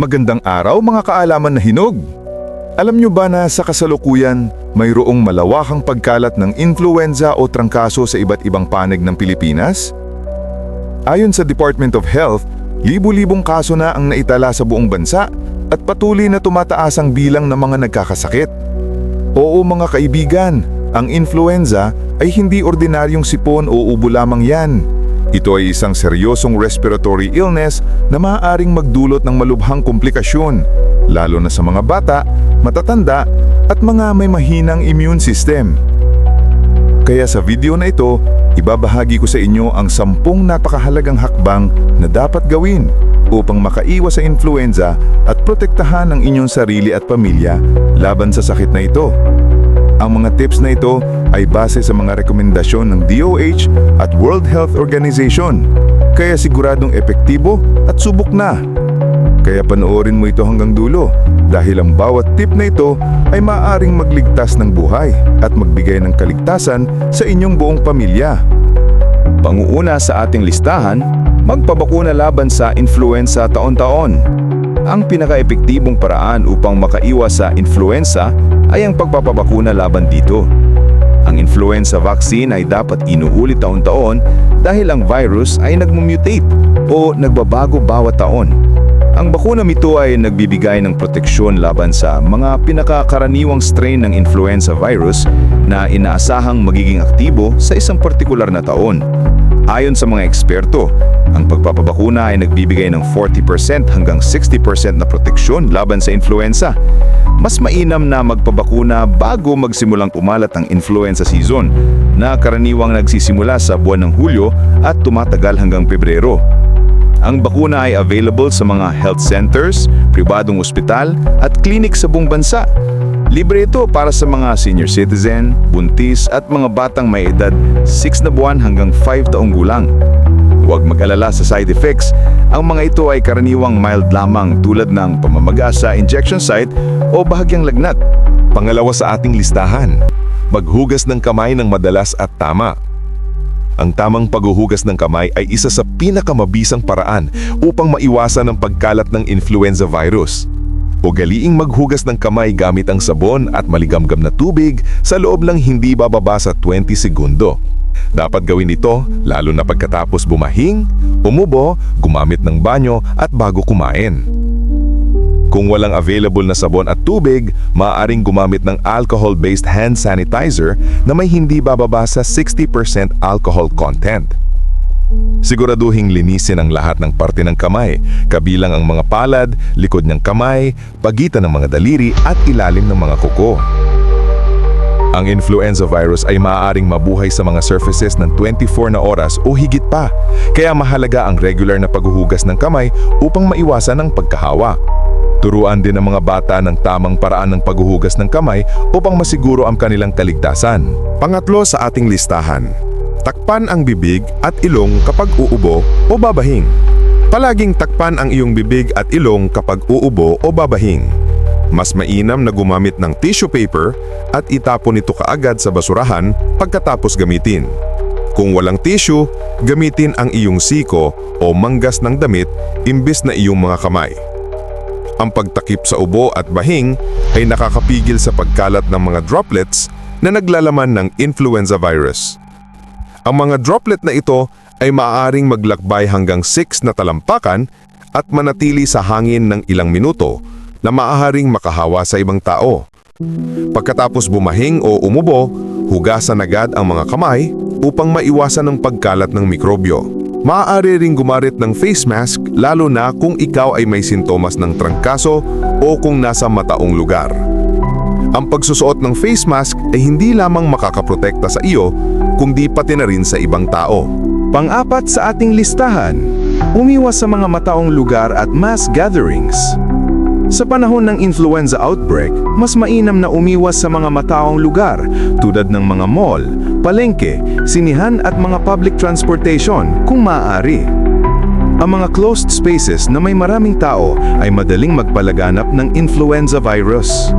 Magandang araw mga kaalaman na hinog! Alam nyo ba na sa kasalukuyan, mayroong malawakang pagkalat ng influenza o trangkaso sa iba't ibang panig ng Pilipinas? Ayon sa Department of Health, libu-libong kaso na ang naitala sa buong bansa at patuloy na tumataas ang bilang ng mga nagkakasakit. Oo mga kaibigan, ang influenza ay hindi ordinaryong sipon o ubo lamang yan. Ito ay isang seryosong respiratory illness na maaaring magdulot ng malubhang komplikasyon, lalo na sa mga bata, matatanda at mga may mahinang immune system. Kaya sa video na ito, ibabahagi ko sa inyo ang sampung napakahalagang hakbang na dapat gawin upang makaiwas sa influenza at protektahan ang inyong sarili at pamilya laban sa sakit na ito. Ang mga tips na ito ay base sa mga rekomendasyon ng DOH at World Health Organization, kaya siguradong epektibo at subok na. Kaya panoorin mo ito hanggang dulo dahil ang bawat tip na ito ay maaaring magligtas ng buhay at magbigay ng kaligtasan sa inyong buong pamilya. Panguuna sa ating listahan, magpabakuna laban sa influenza taon-taon. Ang pinaka-epektibong paraan upang makaiwas sa influenza ay ang pagpapabakuna laban dito. Ang influenza vaccine ay dapat inuulit taon-taon dahil ang virus ay nagmumutate o nagbabago bawat taon. Ang bakuna nito ay nagbibigay ng proteksyon laban sa mga pinakakaraniwang strain ng influenza virus na inaasahang magiging aktibo sa isang partikular na taon. Ayon sa mga eksperto, ang pagpapabakuna ay nagbibigay ng 40% hanggang 60% na proteksyon laban sa influenza. Mas mainam na magpabakuna bago magsimulang umalat ang influenza season na karaniwang nagsisimula sa buwan ng Hulyo at tumatagal hanggang Pebrero. Ang bakuna ay available sa mga health centers, pribadong ospital at klinik sa buong bansa. Libre ito para sa mga senior citizen, buntis at mga batang may edad 6 na buwan hanggang 5 taong gulang. Huwag mag-alala sa side effects, ang mga ito ay karaniwang mild lamang tulad ng pamamaga sa injection site o bahagyang lagnat. Pangalawa sa ating listahan, maghugas ng kamay ng madalas at tama. Ang tamang paghuhugas ng kamay ay isa sa pinakamabisang paraan upang maiwasan ang pagkalat ng influenza virus. Ugaliing maghugas ng kamay gamit ang sabon at maligamgam na tubig sa loob ng hindi bababa sa 20 segundo. Dapat gawin ito lalo na pagkatapos bumahing, umubo, gumamit ng banyo at bago kumain. Kung walang available na sabon at tubig, maaaring gumamit ng alcohol-based hand sanitizer na may hindi bababa sa 60% alcohol content. Siguraduhing linisin ang lahat ng parte ng kamay, kabilang ang mga palad, likod ng kamay, pagitan ng mga daliri at ilalim ng mga kuko. Ang influenza virus ay maaaring mabuhay sa mga surfaces ng 24 na oras o higit pa, kaya mahalaga ang regular na paghuhugas ng kamay upang maiwasan ang pagkahawa. Turuan din ang mga bata ng tamang paraan ng paghuhugas ng kamay upang masiguro ang kanilang kaligtasan. Pangatlo sa ating listahan, takpan ang bibig at ilong kapag uubo o babahing. Palaging takpan ang iyong bibig at ilong kapag uubo o babahing. Mas mainam na gumamit ng tissue paper at itapon ito kaagad sa basurahan pagkatapos gamitin. Kung walang tissue, gamitin ang iyong siko o manggas ng damit imbis na iyong mga kamay. Ang pagtakip sa ubo at bahing ay nakakapigil sa pagkalat ng mga droplets na naglalaman ng influenza virus. Ang mga droplet na ito ay maaaring maglakbay hanggang 6 na talampakan at manatili sa hangin ng ilang minuto na maaaring makahawa sa ibang tao. Pagkatapos bumahing o umubo, hugasan agad ang mga kamay upang maiwasan ang pagkalat ng mikrobyo. Maaari ring gumarit ng face mask lalo na kung ikaw ay may sintomas ng trangkaso o kung nasa mataong lugar. Ang pagsusuot ng face mask ay hindi lamang makakaprotekta sa iyo, kundi pati na rin sa ibang tao. Pang-apat sa ating listahan, umiwas sa mga mataong lugar at mass gatherings. Sa panahon ng influenza outbreak, mas mainam na umiwas sa mga mataong lugar tulad ng mga mall, palengke, sinihan at mga public transportation kung maaari. Ang mga closed spaces na may maraming tao ay madaling magpalaganap ng influenza virus.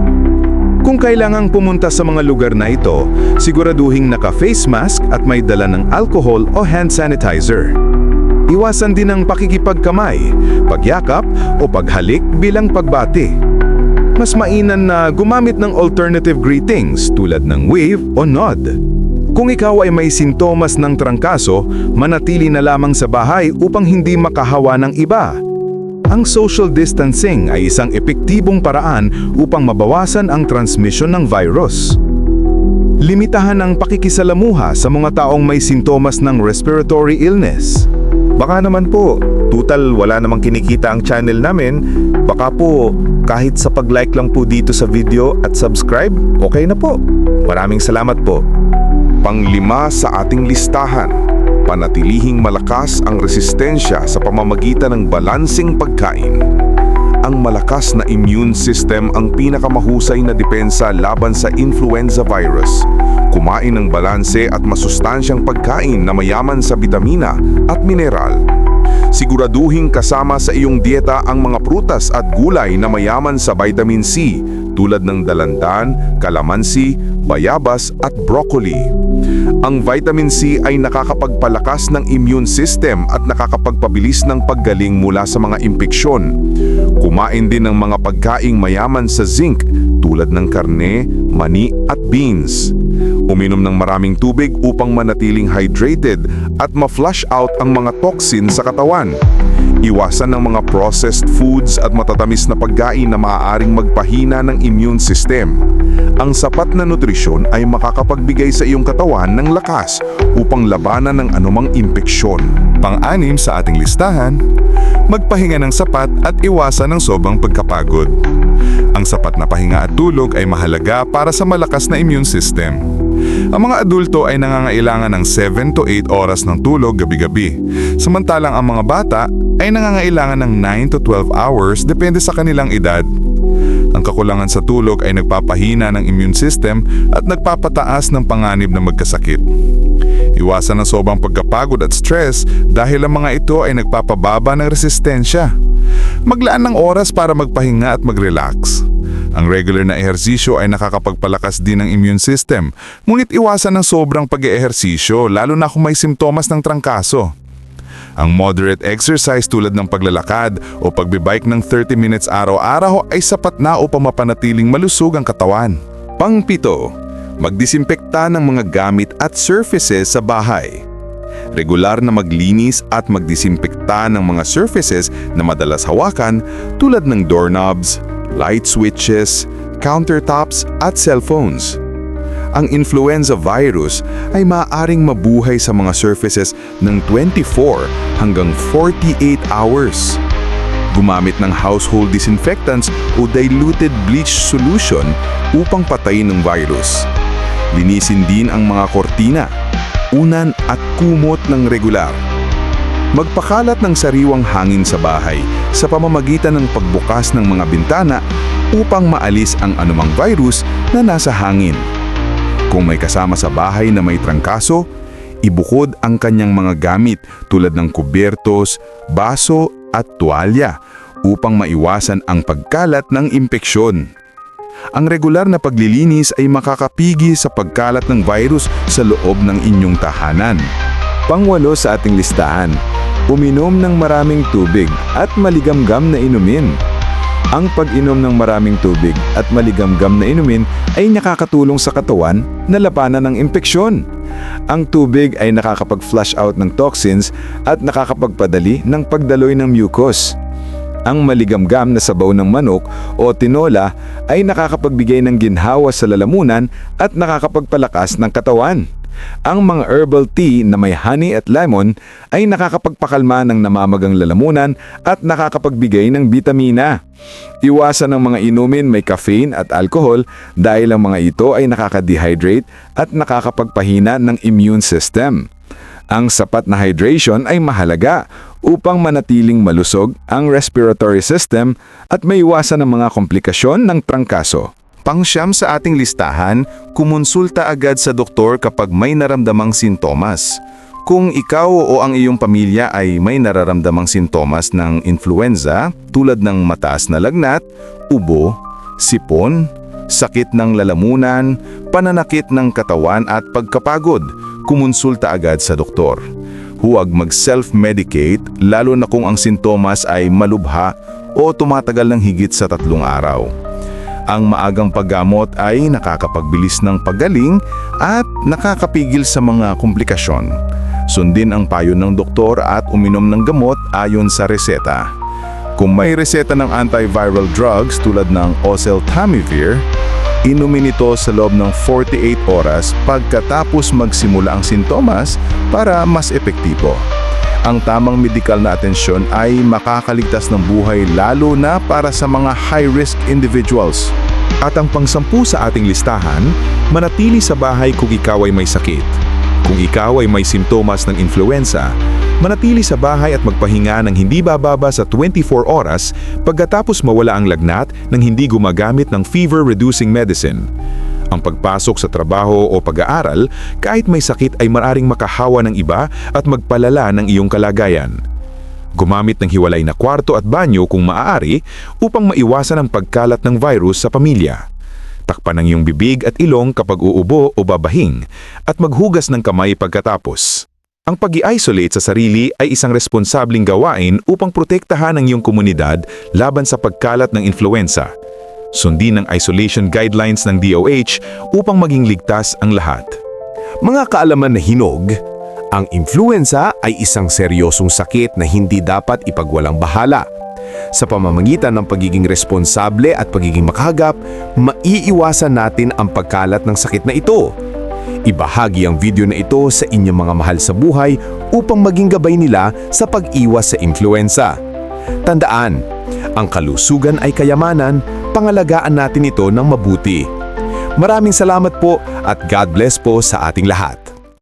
Kung kailangang pumunta sa mga lugar na ito, siguraduhing naka-face mask at may dala ng alcohol o hand sanitizer. Iwasan din ang pakikipagkamay, pagyakap o paghalik bilang pagbati. Mas mainan na gumamit ng alternative greetings tulad ng wave o nod. Kung ikaw ay may sintomas ng trangkaso, manatili na lamang sa bahay upang hindi makahawa ng iba. Ang social distancing ay isang epektibong paraan upang mabawasan ang transmission ng virus. Limitahan ang pakikisalamuha sa mga taong may sintomas ng respiratory illness. Baka naman po, tutal wala namang kinikita ang channel namin. Baka po, kahit sa pag-like lang po dito sa video at subscribe, okay na po. Maraming salamat po. Panglima sa ating listahan, panatilihing malakas ang resistensya sa pamamagitan ng balansing pagkain. Ang malakas na immune system ang pinakamahusay na depensa laban sa influenza virus. Kumain ng balanse at masustansyang pagkain na mayaman sa bitamina at mineral. Siguraduhing kasama sa iyong dieta ang mga prutas at gulay na mayaman sa vitamin C tulad ng dalandan, kalamansi, bayabas at broccoli. Ang vitamin C ay nakakapagpalakas ng immune system at nakakapagpabilis ng paggaling mula sa mga impeksyon. Kumain din ng mga pagkaing mayaman sa zinc tulad ng karne, mani at beans. Uminom ng maraming tubig upang manatiling hydrated at ma-flush out ang mga toxin sa katawan. Iwasan ng mga processed foods at matatamis na pagkain na maaaring magpahina ng immune system. Ang sapat na nutrisyon ay makakapagbigay sa iyong katawan ng lakas upang labanan ng anumang impeksyon. Pang-anim sa ating listahan, magpahinga ng sapat at iwasan ng sobrang pagkapagod. Ang sapat na pahinga at tulog ay mahalaga para sa malakas na immune system. Ang mga adulto ay nangangailangan ng 7 to 8 oras ng tulog gabi-gabi, samantalang ang mga bata ay nangangailangan ng 9 to 12 hours depende sa kanilang edad. Ang kakulangan sa tulog ay nagpapahina ng immune system at nagpapataas ng panganib na magkasakit. Iwasan ang sobrang pagkapagod at stress dahil ang mga ito ay nagpapababa ng resistensya. Maglaan ng oras para magpahinga at mag-relax. Ang regular na ehersisyo ay nakakapagpalakas din ng immune system, ngunit iwasan ng sobrang pag-ehersisyo lalo na kung may simptomas ng trangkaso. Ang moderate exercise tulad ng paglalakad o pagbibike ng 30 minutes araw-araw ay sapat na upang mapanatiling malusog ang katawan. Pangpito, magdisinfekta ng mga gamit at surfaces sa bahay. Regular na maglinis at magdisinfekta ng mga surfaces na madalas hawakan tulad ng doorknobs, light switches, countertops at cellphones. Ang influenza virus ay maaaring mabuhay sa mga surfaces ng 24 hanggang 48 hours. Gumamit ng household disinfectants o diluted bleach solution upang patayin ng virus. Linisin din ang mga kortina, unan at kumot ng regular. Magpakalat ng sariwang hangin sa bahay sa pamamagitan ng pagbukas ng mga bintana upang maalis ang anumang virus na nasa hangin. Kung may kasama sa bahay na may trangkaso, ibukod ang kanyang mga gamit tulad ng kubyertos, baso at tuwalya upang maiwasan ang pagkalat ng impeksyon. Ang regular na paglilinis ay makakapigi sa pagkalat ng virus sa loob ng inyong tahanan. Pangwalo sa ating listahan, uminom ng maraming tubig at maligamgam na inumin. Ang pag-inom ng maraming tubig at maligamgam na inumin ay nakakatulong sa katawan na labanan ng impeksyon. Ang tubig ay nakakapag-flush out ng toxins at nakakapagpadali ng pagdaloy ng mucus. Ang maligamgam na sabaw ng manok o tinola ay nakakapagbigay ng ginhawa sa lalamunan at nakakapagpalakas ng katawan. Ang mga herbal tea na may honey at lemon ay nakakapagpakalma ng namamagang lalamunan at nakakapagbigay ng bitamina. Iwasan ang mga inumin may caffeine at alcohol dahil ang mga ito ay nakaka-dehydrate at nakakapagpahina ng immune system. Ang sapat na hydration ay mahalaga upang manatiling malusog ang respiratory system at maiwasan ang mga komplikasyon ng trangkaso. Pangsyam sa ating listahan, kumonsulta agad sa doktor kapag may naramdamang sintomas. Kung ikaw o ang iyong pamilya ay may nararamdamang sintomas ng influenza tulad ng mataas na lagnat, ubo, sipon, sakit ng lalamunan, pananakit ng katawan at pagkapagod, kumonsulta agad sa doktor. Huwag mag-self-medicate lalo na kung ang sintomas ay malubha o tumatagal ng higit sa tatlong araw. Ang maagang paggamot ay nakakapagbilis ng paggaling at nakakapigil sa mga komplikasyon. Sundin ang payo ng doktor at uminom ng gamot ayon sa reseta. Kung may reseta ng antiviral drugs tulad ng oseltamivir, inumin ito sa loob ng 48 oras pagkatapos magsimula ang sintomas para mas epektibo. Ang tamang medikal na atensyon ay makakaligtas ng buhay lalo na para sa mga high-risk individuals. At ang pangsampu sa ating listahan, manatili sa bahay kung ikaw ay may sakit. Kung ikaw ay may simptomas ng influenza, manatili sa bahay at magpahinga ng hindi bababa sa 24 oras pagkatapos mawala ang lagnat ng hindi gumagamit ng fever-reducing medicine. Ang pagpasok sa trabaho o pag-aaral kahit may sakit ay maaaring makahawa ng iba at magpalala ng iyong kalagayan. Gumamit ng hiwalay na kwarto at banyo kung maaari upang maiwasan ang pagkalat ng virus sa pamilya. Takpan ang iyong bibig at ilong kapag uubo o babahing at maghugas ng kamay pagkatapos. Ang pag isolate sa sarili ay isang responsabling gawain upang protektahan ang iyong komunidad laban sa pagkalat ng influenza. Sundin ang isolation guidelines ng DOH upang maging ligtas ang lahat. Mga kaalaman na hinog, ang influenza ay isang seryosong sakit na hindi dapat ipagwalang bahala. Sa pamamagitan ng pagiging responsable at pagiging makahagap, maiiwasan natin ang pagkalat ng sakit na ito. Ibahagi ang video na ito sa inyong mga mahal sa buhay upang maging gabay nila sa pag-iwas sa influenza. Tandaan, ang kalusugan ay kayamanan, pangalagaan natin ito ng mabuti. Maraming salamat po at God bless po sa ating lahat.